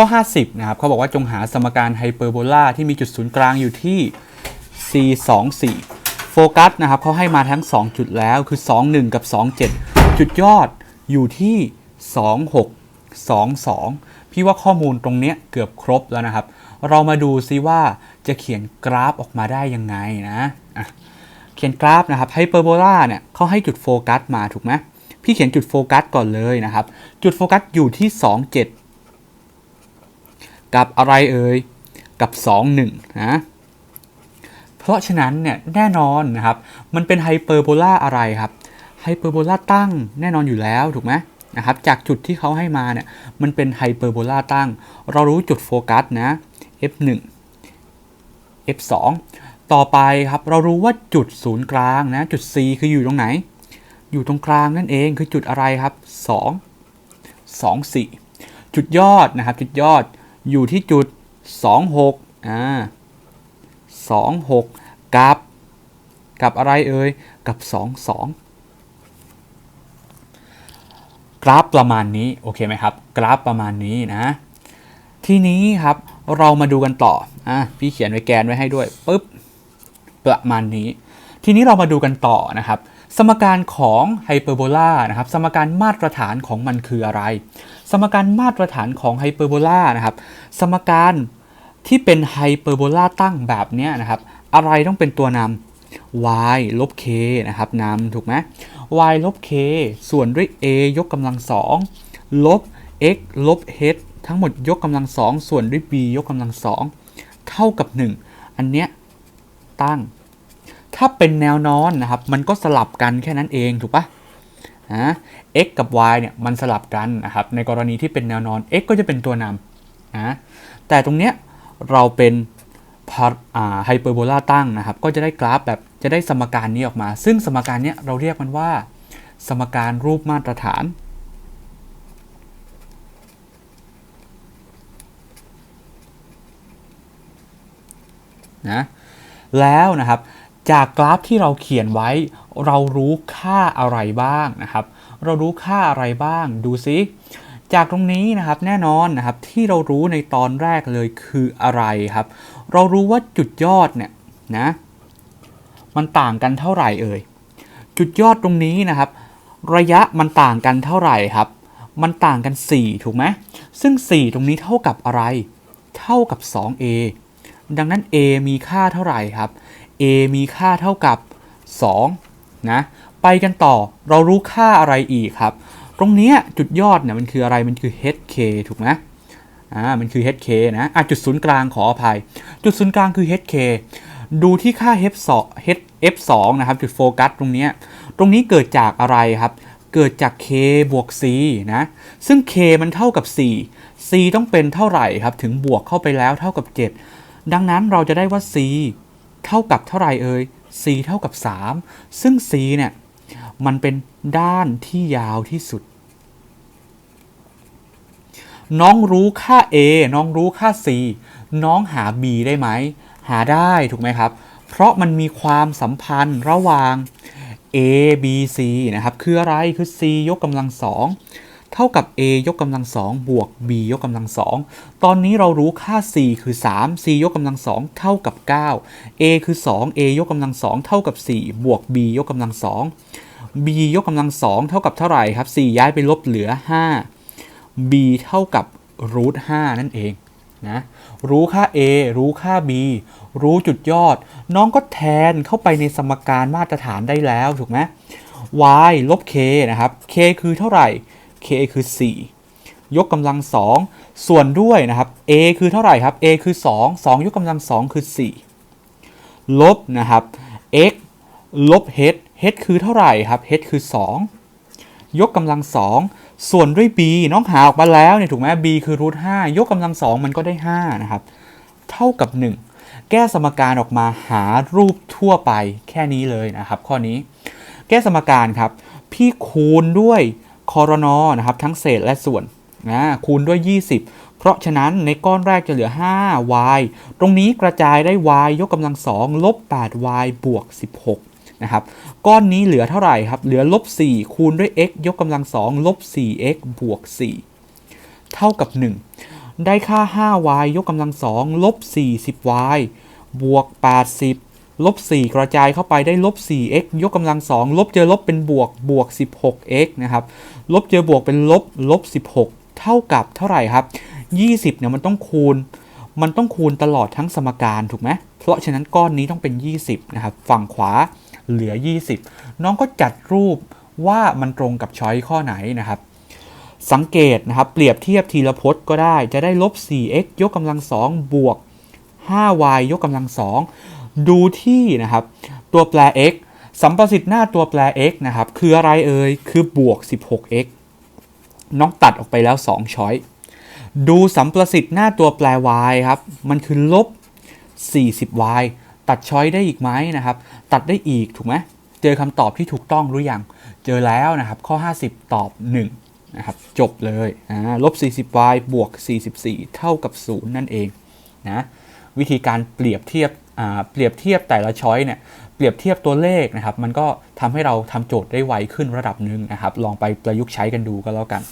ข้อ 50 นะครับเขาบอกว่าจงหาสมการไฮเปอร์โบลาที่มีจุดศูนย์กลางอยู่ที่ c 2 4โฟกัสนะครับเขาให้มาทั้ง 2 จุดแล้วคือ 2 1 กับ 2 7 จุดยอดอยู่ที่ 2 6 2 2 พี่ว่าข้อมูลตรงเนี้ยเกือบครบแล้วนะครับ เรามาดูซิว่าจะเขียนกราฟออกมาได้ยังไงนะะเขียนกราฟนะครับไฮเปอร์โบลาเนี่ยเขาให้จุดโฟกัสมาถูกไหมพี่เขียนจุดโฟกัสก่อนเลยนะครับ จุดโฟกัสอยู่ที่ 2 7 กับอะไรเอ่ย กับ 2 1 นะ เพราะฉะนั้นเนี่ยแน่นอนนะครับ มันเป็นไฮเปอร์โบลาอะไรครับ ไฮเปอร์โบลาตั้งแน่นอนอยู่แล้วถูกไหมนะครับ จากจุดที่เขาให้มาเนี่ย มันเป็นไฮเปอร์โบลาตั้ง เรารู้จุดโฟกัสนะ f1 f2 ต่อไปครับ เรารู้ว่าจุดศูนย์กลางนะ จุด c คืออยู่ตรงไหน อยู่ตรงกลางนั่นเอง คือจุดอะไรครับ 2 2 4 จุดยอดนะครับ จุดยอด อยู่ที่จุด 26อ่า26 กับ กับอะไรเอ่ย กับ 22 กราฟประมาณนี้ โอเคไหมครับ กราฟประมาณนี้นะ ทีนี้ครับเรามาดูกันต่ออะพี่เขียนไว้แกนไว้ให้ด้วยปึ๊บประมาณนี้ ทีนี้เรามาดูกันต่อนะครับ สมการของไฮเปอร์โบลานะครับ สมการมาตรฐานของมันคืออะไร สมการมาตรฐานของไฮเปอร์โบลานะครับ สมการที่เป็นไฮเปอร์โบลาตั้งแบบนี้นะครับ อะไรต้องเป็นตัวนำ y ลบ k นะครับนำถูกไหม y ลบ k ส่วนด้วย a ยกกำลังสองลบ x ลบ h ทั้งหมดยกกำลังสองส่วนด้วย b ยกกำลังสองเท่ากับ 1 อันเนี้ยตั้ง ถ้าเป็นแนวนอนนะครับ มันก็สลับกันแค่นั้นเองถูกปะฮะ x กับ y เนี่ยมันสลับกันนะครับ ในกรณีที่เป็นแนวนอน x ก็จะเป็นตัวนำนะ แต่ตรงเนี้ยเราเป็นไฮเปอร์โบลาตั้งนะครับ ก็จะได้กราฟแบบจะได้สมการนี้ออกมา ซึ่งสมการนี้เราเรียกมันว่า สมการรูปมาตรฐานนะแล้วนะครับ จากกราฟที่เราเขียนไว้ เรารู้ค่าอะไรบ้างนะครับ เรารู้ค่าอะไรบ้างดูซิจากตรงนี้นะครับแน่นอนนะครับที่เรารู้ในตอนแรกเลยคืออะไรครับ เรารู้ว่าจุดยอดเนี่ยนะมันต่างกันเท่าไหร่เอ่ยจุดยอดตรงนี้นะครับ ระยะมันต่างกันเท่าไหร่ครับ มันต่างกัน 4 ถูกไหมซึ่ง 4 ตรงนี้เท่ากับอะไร เท่ากับ 2a ดังนั้น a มีค่าเท่าไหร่ครับ a มีค่าเท่ากับ2นะไปกันต่อเรารู้ค่าอะไรอีกครับ ตรงนี้จุดยอดเนี่ยมันคืออะไรมันคือ hk ถูกไหมอ่ามันคือ hk นะอะจุดศูนย์กลางขออภัย จุดศูนย์กลางคือ hk ดูที่ค่า f2 f2 นะครับ จุดโฟกัสตรงนี้ ตรงนี้เกิดจากอะไรครับ เกิดจาก k บวก c นะ ซึ่ง k มันเท่ากับ 4 c ต้องเป็นเท่าไหร่ครับ ถึงบวกเข้าไปแล้วเท่ากับ 7 ดังนั้นเราจะได้ว่า c เท่ากับเท่าไรเอ่ย c เท่ากับ 3 ซึ่ง c เนี่ย มันเป็นด้านที่ยาวที่สุด น้องรู้ค่า a น้องรู้ค่า c น้องหา b ได้ไหม หาได้ถูกไหมครับ เพราะมันมีความสัมพันธ์ระหว่าง a b c นะครับ คืออะไร คือ c ยกกำลังสอง เท่ากับ a ยกกำลังสองบวก b ยกกำลังสองตอนนี้เรารู้ค่า c คือ 3 c ยกกำลังสองเท่ากับ 9 a คือ 2 a ยกกำลังสองเท่ากับ 4 บวก b ยกกำลังสอง b ยกกำลังสองเท่ากับเท่าไหร่ครับ 4 ย้ายไปลบเหลือ 5 b เท่ากับรูท5นั่นเองนะรู้ค่า a รู้ค่า b รู้จุดยอด น้องก็แทนเข้าไปในสมการมาตรฐานได้แล้วถูกไหม y ลบ k นะครับ k คือเท่าไหร่ k คือ 4 ยกกำลัง 2 ส่วนด้วยนะครับ a คือเท่าไหร่ครับ a คือ 2 2 ยกกำลัง 2 คือ 4 ลบนะครับ x ลบ h h คือเท่าไหร่ครับ h คือ 2 ยกกำลัง 2 ส่วนด้วย b น้องหาออกมาแล้วเนี่ยถูกไหม b คือรูท5ยกกำลัง 2 มันก็ได้ 5 นะครับ เท่ากับ 1 แก้สมการออกมาหารูปทั่วไปแค่นี้เลยนะครับ ข้อนี้ แก้สมการครับ พี่คูณด้วย คอรนอนะครับทั้งเศษและส่วนนะคูณด้วย 20 เพราะฉะนั้นในก้อนแรกจะเหลือ 5y ตรงนี้กระจายได้ y ยกกำลัง2ลบ 8y บวก 16 นะครับ ก้อนนี้เหลือเท่าไหร่ครับ เหลือลบ 4 คูณด้วย x ยกกำลัง2ลบ 4x บวก 4 เท่ากับ 1 ได้ค่า 5y ยกกำลัง2ลบ 40y บวก 80 ลบ4กระจายเข้าไปได้ลบ 4x ยกกำลัง 2 ลบเจอลบเป็นบวกบวก 16x นะครับ ลบเจอบวกเป็นลบลบ 16 เท่ากับเท่าไหร่ครับ 20เนี่ยมันต้องคูณ มันต้องคูณตลอดทั้งสมการถูกไหม เพราะฉะนั้นก้อนนี้ต้องเป็น 20 นะครับ ฝั่งขวาเหลือ 20 น้องก็จัดรูปว่ามันตรงกับช้อยข้อไหนนะครับ สังเกตนะครับเปรียบเทียบทีละพจน์ก็ได้จะได้ลบ 4x ยกกำลัง 2 บวก 5y ยกกำลัง 2 ดูที่นะครับตัวแปร x สัมประสิทธิ์หน้าตัวแปร x นะครับคืออะไรเอ่ยคือบวก 16x น้องตัดออกไปแล้ว 2 ช้อย ดูสัมประสิทธิ์หน้าตัวแปร y ครับมันคือลบ 40y ตัดช้อยได้อีกไหมนะครับ ตัดได้อีกถูกไหมเจอคำตอบที่ถูกต้องหรือยัง เจอแล้วนะครับข้อ 50 ตอบ 1 นะครับ จบเลยอ่าลบ 40y บวก 44 เท่ากับ 0 นั่นเองนะ วิธีการเปรียบเทียบอ่าเปรียบเทียบแต่ละช้อยเนี่ยเปรียบเทียบตัวเลขนะครับ มันก็ทำให้เราทำโจทย์ได้ไวขึ้นระดับหนึ่งนะครับ ลองไปประยุกต์ใช้กันดูก็แล้วกัน